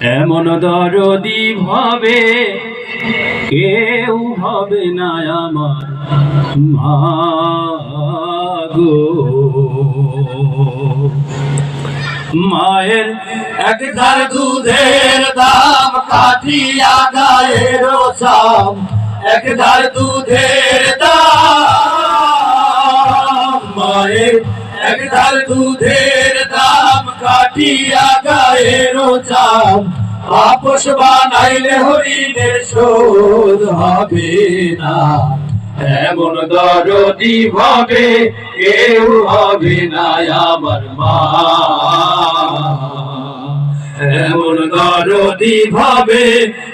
এমন দরদি ভাবে, কেউ হবে না আমার মা গো। মায়ের এক ধার দুধের দাম কাঠিয়া গায়ের সাম এক ধার দুধের দাম। মায়ের এক ধার দুধের দাম কাঠিয়া গায়ের চাম আপস বানাইলে হরিণের শোধ হবে না। এমন দরদি ভাবে কেউ হবে না আমার মা। এমন দরদি ভাবে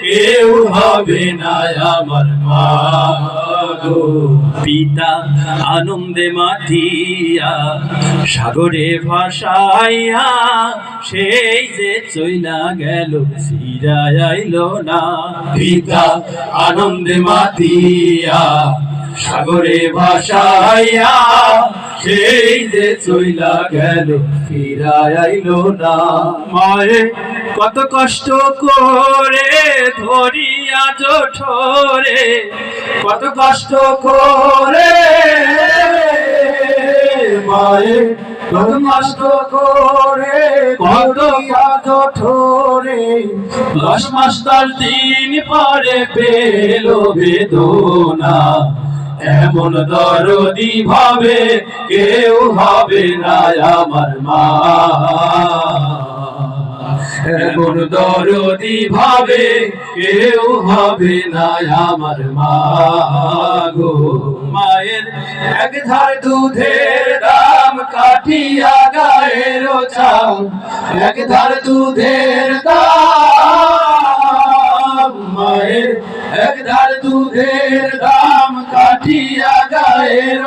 কেউ হবে না আমার মা। গো পিতা আনন্দে মাতিয়া, সাগরে ভাসাইয়া সেই যে চইলা গেল, ফিরায় আইলো না। পিতা আনন্দে মাতিয়া, সাগরে ভাসাইয়া সেই যে চইলা গেল, ফিরায় আইলো না। মায়ে, কত কষ্ট করে ধরিয়া জোঠরে কত কষ্ট করে। মায়ে, কত কষ্ট করে কত কাজ ঠোরে দশ মাস দশ দিন পরে পেল বেদনা। এমন দরদি ভাবে কেউ হবে না আমার মা। এমন দরদি ভাবে কেউ হবে না আমার মা গো। মায়ের এক ধার দুধের দাম কাঠিয়া গায়ের চাম এক ধার দুধের দাম। মায়ের এক ধার দুধের দাম কাঠিয়া গায়ের